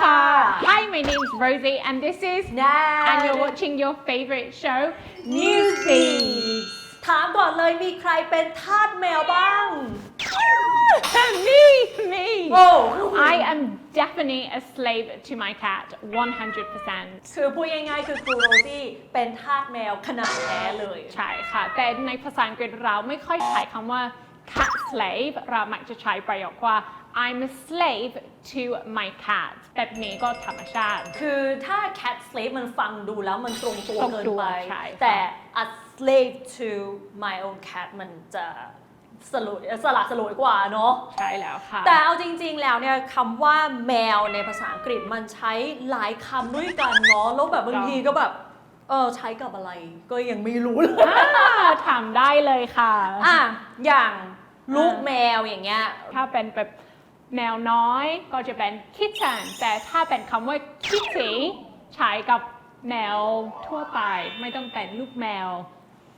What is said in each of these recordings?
ค่ะ Hi, my name's Rosie, and this is แน and you're watching your favorite show, Newsfeed. ถามก่อนเลยมีใครเป็นทาสแมวบ้าง me, me. โอ้ I am definitely a slave to my cat, 100%. คือพูดง่ายๆคือครูโรซี่เป็นทาสแมวขนาดแท้เลย ใช่ค่ะ แต่ในภาษาอังกฤษเราไม่ค่อยใช้คำว่า cat slave เรามักจะใช้ประโยคว่า I'm a slave to my cat แบบนี้ก็ธรรมชาติ คือถ้า cat slave มันฟังดูแล้วมันตรงตัวตรงเกินตัวไป ใช่ค่ะ แต่ a slave to my own cat มันจะสลวยสละสลวยกว่าเนาะ ใช่แล้วค่ะ แต่เอาจริงๆ แล้วเนี่ยคำว่าแมวในภาษาอังกฤษมันใช้หลายคำด้วยกันเนาะ แล้วแบบบางทีก็แบบ เออใช้กับอะไรก็ยังไม่รู้เลย อ่าทำได้เลยค่ะ อะ อย่างลูกแมวอย่างเงี้ย ถ้าเป็นแบบ แมวน้อยก็จะเป็น kitten แต่ถ้าเป็นคำว่า kitty ใช้กับแมวทั่วไปไม่ต้องเป็นลูกแมว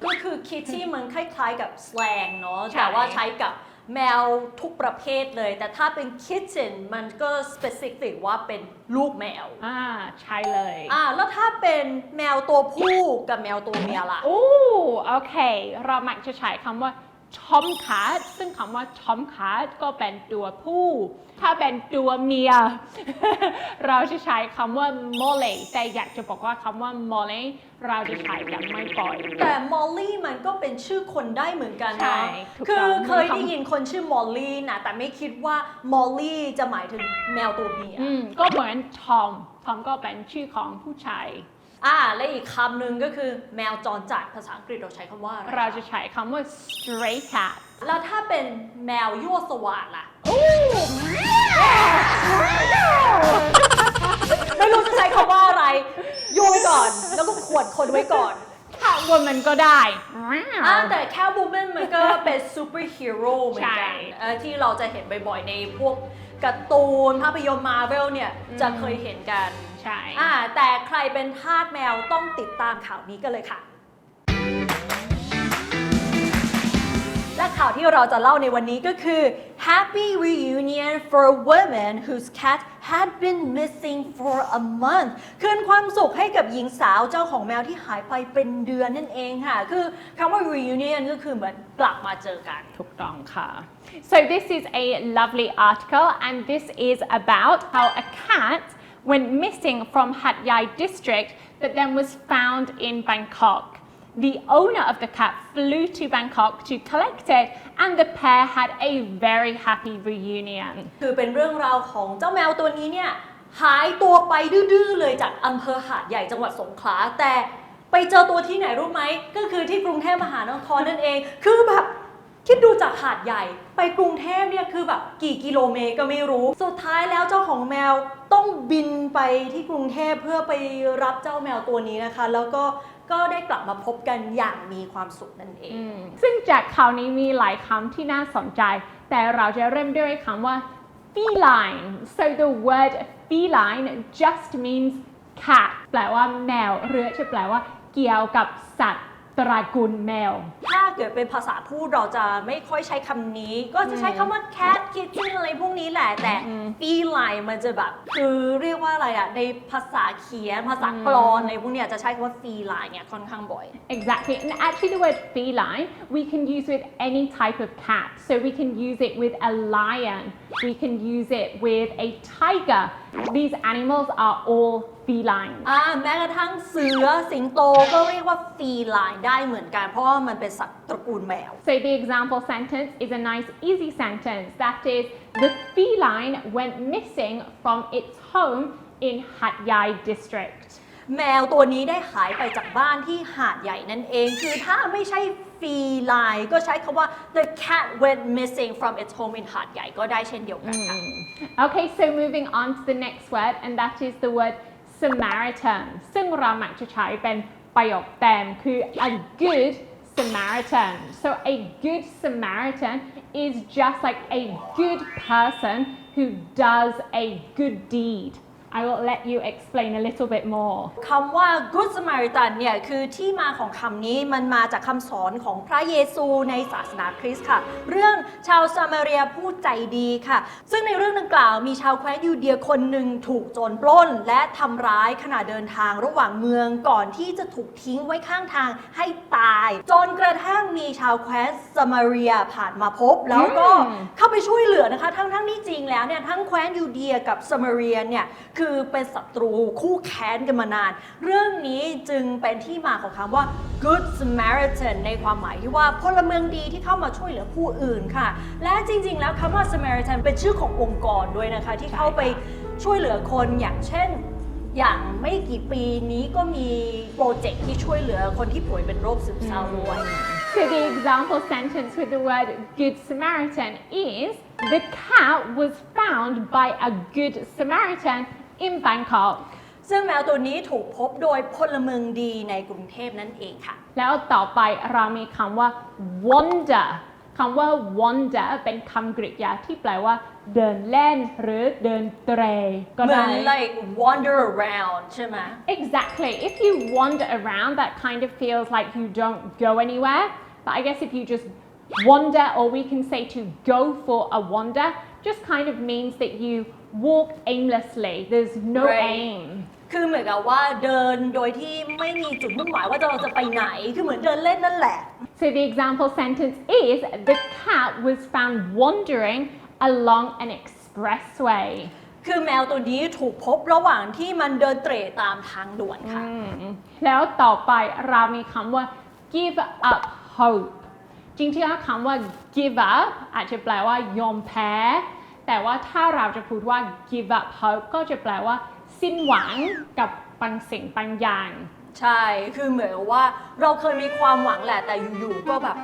ก็คือคิดที่มันคล้ายๆกับสแลงเนาะใช่ แต่ว่าใช้กับแมวทุกประเภทเลย แต่ถ้าเป็น kitten มันก็ specific ว่าเป็นลูกแมว อ่าใช่เลย อะแล้วถ้าเป็นแมวตัวผู้กับแมวตัวเมียล่ะ โอ้โอเค เรามักจะใช้คำว่า tomcat ซึ่งคำว่า tomcat ก็เป็นตัวผู้ ถ้าเป็นตัวเมีย เราจะใช้คำว่า molly แต่อยากจะบอกว่าคำว่า molly เราจะใช้กันไม่บ่อย แต่มอลลี่มันก็เป็นชื่อคนได้เหมือนกันใช่เนาะถูกคืต้อองเคยได้ยินคนชื่อมอลลี่นะแต่ไม่คิดว่ามอลลี่จะหมายถึงแมวตัวเมีย อืมก็เหมือนทอมทอมก็เป็นชื่อของผู้ชาย อ่าและอีกคำหนึ่งก็คือแมวจรจัดภาษาอังกฤษเราใช้คำว่าอะไรเราจะใช้คำว่า stray cat แล้วถ้าเป็นแมวยั่วสวาดล่ะไม่รู้จะใช้คำว่าอะไรยั่วไว้ก่อน แล้วก็ขวดคนไว้ก่อน catwoman ก็ได้ อ่าแต่แค่บูม m นมันก็เป็นซูเปอร์ฮีโร่เหมือนกันใช่ เอ่อที่เราจะเห็นบ่อยๆในพวก การ์ตูนภาพยนตร์มาเวลเนี่ยจะเคยเห็นกันใช่ อ่าแต่ใครเป็นทาสแมวต้องติดตามข่าวนี้กันเลยค่ะ และข่าวที่เราจะเล่าในวันนี้ก็คือ Happy reunion for a woman whose cat had been missing for a month คืนความสุขให้กับหญิงสาวเจ้าของแมวที่หายไปเป็นเดือนนั่นเองค่ะ คือคำว่า reunion ก็คือเหมือนกลับมาเจอกัน ถูกต้องค่ะ so this is a lovely article and this is about how a cat went missing from Hat Yai district but then was found in Bangkok The owner of the cat flew to Bangkok to collect it and the pair had a very happy reunion คือเป็นเรื่องราวของเจ้าแมวตัวนี้เนี่ยหายตัวไปดื้อๆเลยจากอำเภอหาดใหญ่จังหวัดสงขลาแต่ไปเจอตัวที่ไหนรู้ไหม ก็คือที่กรุงเทพมหานครนั่นเอง คือแบบ คิดดูจากหาดใหญ่ไปกรุงเทพเนี่ยคือแบบกี่กิโลเมตรก็ไม่รู้ สุดท้ายแล้วเจ้าของแมวต้องบินไปที่กรุงเทพเพื่อไปรับเจ้าแมวตัวนี้นะคะ แล้วก็ก็ได้กลับมาพบกันอย่างมีความสุขนั่นเองอซึ่งจากคราวนี้มีหลายคำที่น่าสนใจ แต่เราจะเริ่มด้วยคำว่า feline so the word feline just means cat แปลว่าแมวหรือจะแปลว่าเกี่ยวกับสัตว์ ตระกูลแมว ถ้าเกิดเป็นภาษาพูดเราจะไม่ค่อยใช้คำนี้ ก็จะใช้คำว่า cat kitten อะไรพวกนี้แหละ แต่ feline มันจะแบบ คือเรียกว่าอะไรอะในภาษาเขียน ภาษากลอนอะไรพวกเนี้ยจะใช้คำว่า feline เนี่ยค่อนข้างบ่อย Exactly. And actually, the word feline we can use with any type of cat. So we can use it with a lion, we can use it with a tiger. These animals are all feline. อ่าแม้กระทั่งเสือสิงโตก็เรียกว่า feline ได้เหมือนกัน เพราะว่ามันเป็นสัตว์ตระกูลแมว So the example sentence is a nice, easy sentence. That is, the feline went missing from its home in Hat Yai district. แมวตัวนี้ได้หายไปจากบ้านที่หาดใหญ่นั่นเอง คือถ้าไม่ใช่ feline ก็ใช้คำว่า the cat went missing from its home in หาดใหญ่ก็ได้เช่นเดียวกันค่ะ Okay, so moving on to the next word, and that is the word Samaritan. ซึ่งเรามักจะใช้เป็นประโยคแต้มคือ a good Samaritan. So a good Samaritan is just like a good person who does a good deed. I will let you explain a little bit more. คำว่า Good Samaritan เนี่ยคือที่มาของคำนี้มันมาจากคำสอนของพระเยซูในศาสนาคริสต์ค่ะ เรื่องชาวซามาเรียผู้ใจดีค่ะ ซึ่งในเรื่องดังกล่าวมีชาวแคว้นยูเดียคนหนึ่งถูกโจรปล้น และทำร้ายขณะเดินทางระหว่างเมืองก่อนที่จะถูกทิ้งไว้ข้างทางให้ตาย จนกระทั่งมีชาวแคว้นซามาเรียผ่านมาพบ แล้วก็เข้าไปช่วยเหลือนะคะ ทั้งทั้งที่จริงแล้วเนี่ยทั้งแคว้นยูเดียกับซามาเรียเนี่ยคือเป็นศัตรูคู่แค้นกันมานาน เรื่องนี้จึงเป็นที่มาของคำว่า Good Samaritan ในความหมายที่ว่าพลเมืองดีที่เข้ามาช่วยเหลือผู้อื่นค่ะ และจริง ๆ แล้วคำว่า Samaritan เป็นชื่อขององค์กรด้วยนะคะ ที่เข้าไปช่วยเหลือคนอย่างเช่นอย่างไม่กี่ปีนี้ก็มีโปรเจกต์ที่ช่วยเหลือคนที่ป่วยเป็นโรคซึมเศร้าด้วย So the example sentence with the word Good Samaritan is the cat was found by a good Samaritan in Bangkok. ซึ่งแมวตัวนี้ถูกพบโดยพลเมืองดีในกรุงเทพนั่นเองค่ะ แล้วต่อไปเรามีคำว่า wander คำว่า wander เป็นคำกริยาที่แปลว่า เดินเล่นหรือเดินเตรก็เหมืได้ อน like wander around ใช่ไหม Exactly. If you wander around, that kind of feels like you don't go anywhere. But I guess if you just wander, or we can say to go for a wander, just kind of means that you walk aimlessly. There's no Right. aim. คือเหมือนกับว่าเดินโดยที่ไม่มีจุดมุ่งหมายว่าเราจะไปไหน คือเหมือนเดินเล่นนั่นแหละ So the example sentence is the cat was found wandering along an expressway. คือแมวตัวนี้ถูกพบระหว่างที่มันเดินเตร่ตามทางด่วนค่ะ อืมแล้วต่อไปเรามีคำว่า give up hope จริงๆแล้วคำว่า give up อาจจะแปลว่ายอมแพ้ แต่ว่าถ้าเราจะพูดว่า give up hope ก็จะแปลว่า สิ้นหวังกับบางสิ่งบางอย่าง ใช่ คือเหมือนกับว่าเราเคยมีความหวังแหละ แต่อยู่ๆ ก็แบบ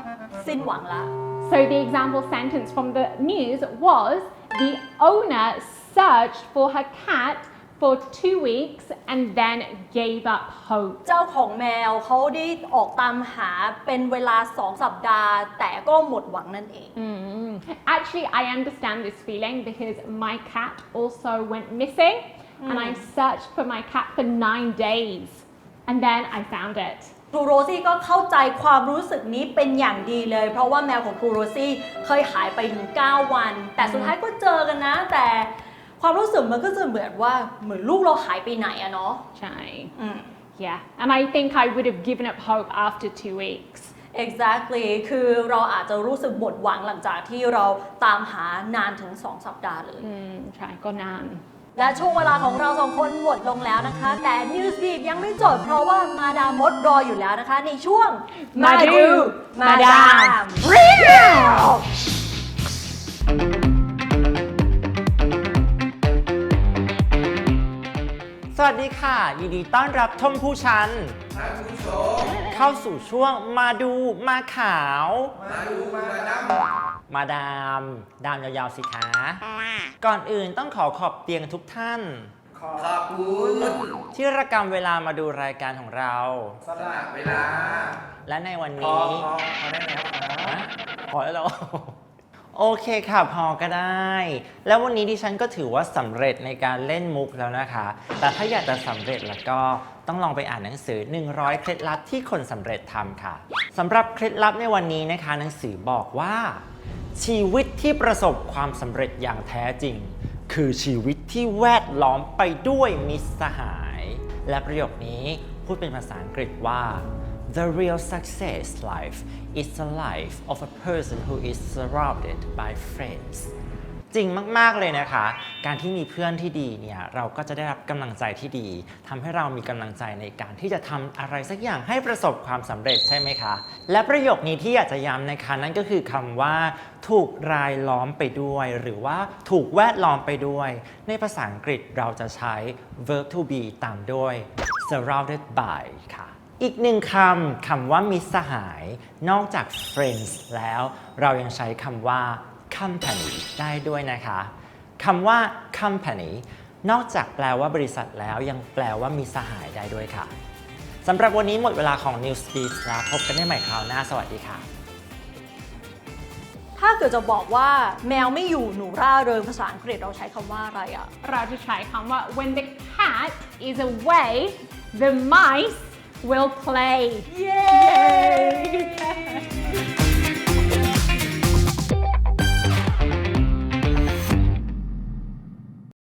สิ้นหวังละ So the example sentence from the news was the owner searched for her cat for two weeks and then gave up hope. เจ้าของแมวเขาได้ออกตามหาเป็นเวลาสองสัปดาห์ แต่ก็หมดหวังนั่นเอง Mm. Actually, I understand this feeling because my cat also went missing and I searched for my cat for nine days and then I found it. ครูโรซี่ก็เข้าใจความรู้สึกนี้เป็นอย่างดีเลย เพราะว่าแมวของครูโรซี่เคยหายไปถึง 9 วัน แต่สุดท้ายก็เจอกันนะแต่ ความรู้สึกมันก็จะเหมือนว่าเหมือนลูกเราหายไปไหนอะเนาะ Chai. อืม Yeah, and I think I would have given up hope after two weeks. exactly คือเราอาจจะรู้สึกหมดหวังหลังจากที่เราตามหานานถึง 2 สัปดาห์เลย Mm, chai, go nan. และช่วงเวลาของเราสองคนหมดลงแล้วนะคะ แต่ Newsbeat ยังไม่จบเพราะว่ามาดามมดรออยู่แล้วนะคะ ในช่วงมาดูมาดามเรียว วัสดีค่ะยินดีต้อนรับท่านผู้ชันเข้าสู่ช่วงมาดูมาขาว มาดูมาดามมาดามดามยาวๆสิคะก่อนอื่นต้องขอขอบเตียงทุกท่าน ขอบคุณที่ระกำเวลามาดูรายการของเราสละเวลา และในวันพอนี้พอพอได้แล้วครับฮะพอแล้วเหรอ โอเคค่ะพอก็ได้ แล้ววันนี้ดิฉันก็ถือว่าสำเร็จในการเล่นมุกแล้วนะคะ แต่ถ้าอยากจะสำเร็จแล้วก็ต้องลองไปอ่านหนังสือ 100 เคล็ดลับที่คนสำเร็จทำค่ะสำหรับเคล็ดลับในวันนี้นะคะ หนังสือบอกว่า ชีวิตที่ประสบความสำเร็จอย่างแท้จริง คือชีวิตที่แวดล้อมไปด้วยมิตรสหาย และประโยคนี้พูดเป็นภาษาอังกฤษว่า The real success life is the life of a person who is surrounded by friends จริงมาก ๆ เลยนะคะ การที่มีเพื่อนที่ดีเนี่ยเราก็จะได้รับกำลังใจที่ดีทำให้เรามีกำลังใจในการที่จะทำอะไรสักอย่างให้ประสบความสำเร็จใช่ไหมคะ และประโยคนี้ที่อยากจะย้ำนะคะนั่นก็คือคำว่า ถูกรายล้อมไปด้วย หรือว่าถูกแวดล้อมไปด้วย ในภาษาอังกฤษเราจะใช้ verb to be ตามด้วย surrounded by ค่ะ อีกหนึ่งคำ คำว่ามิตรสหาย นอกจาก friends แล้ว เรายังใช้คำว่า company ได้ด้วยนะคะคำว่า company นอกจากแปลว่าบริษัทแล้วยังแปลว่ามีสหายได้ด้วยค่ะสำหรับวันนี้หมดเวลาของ News Speech แล้วพบกันได้ใหม่คราวหน้า สวัสดีค่ะ ถ้าเกิดจะบอกว่าแมวไม่อยู่หนูร่าเริงภาษาอังกฤษเราใช้คำว่าอะไรอะเราจะใช้คำว่า when the cat is away the mice We'll Yay! Yay.